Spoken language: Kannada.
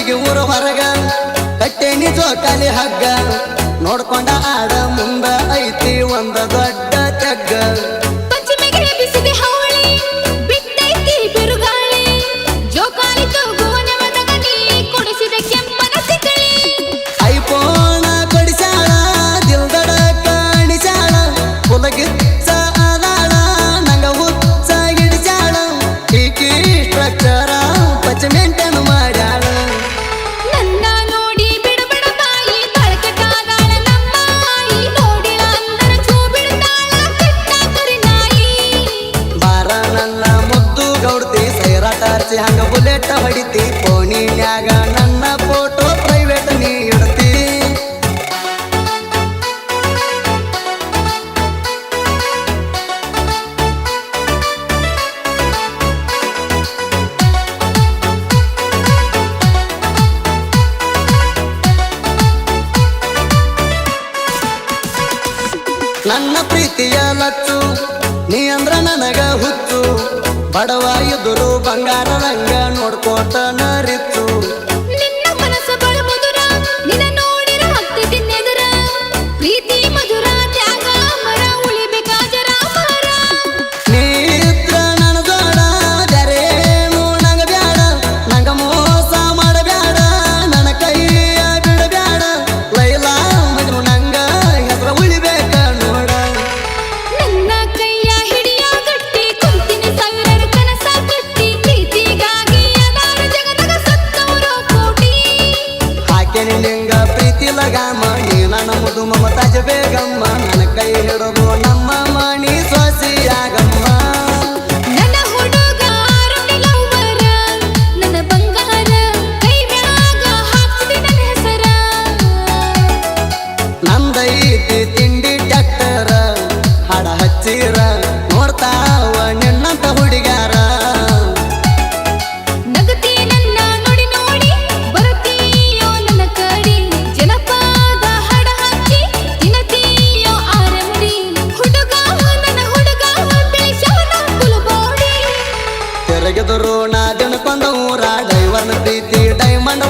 ಮಂದಿಗೆ ಊರು ಹೊರಗ. ಕಟ್ಟೆನಿ ಜೋಕಾಲಿ ಹಗ್ಗ. ನೋಡ್ಕೊಂಡ ಆಡ ಮುಂದ ಐತಿ ಒಂದ ದೊಡ್ಡ ಜಗ್ಗ. ಉಸಿರಾಟಾರ್ಸಿ ಹಂಗ ಬುಲೆಟ್ ಹೊಡಿತಿ ಫೋನಿನ್ಯಾಗ ನನ್ನ ಫೋಟೋ ಪ್ರೈವೇಟ್ ನೀ ಇಡ್ತಿ ನನ್ನ ಪ್ರೀತಿಯ ಲಚ್ಚು ನೀ ಅಂದ್ರ ನನಗ ಹುತ್ತು ಬಡವ ಎದುರು ಬಂಗಾರ ರಂಗ ನೋಡ್ಕೋತ ನರಿತು ನಮ್ಮದು ಮಮತಾಜ ಬೇಗಮ್ಮ ನನ್ನ ಕೈ ನಮ್ಮ ಮಣಿ ಸೊಸಿಯಾಗಮ್ಮ. ತಿಂಡಿ ಹಚ್ಚಿರ ನೋಡ್ತಾವ ನಿನ್ನಂತ ಹುಡುಗಾರ ಪ್ರೀತಿ ಡೈಮಂಡ್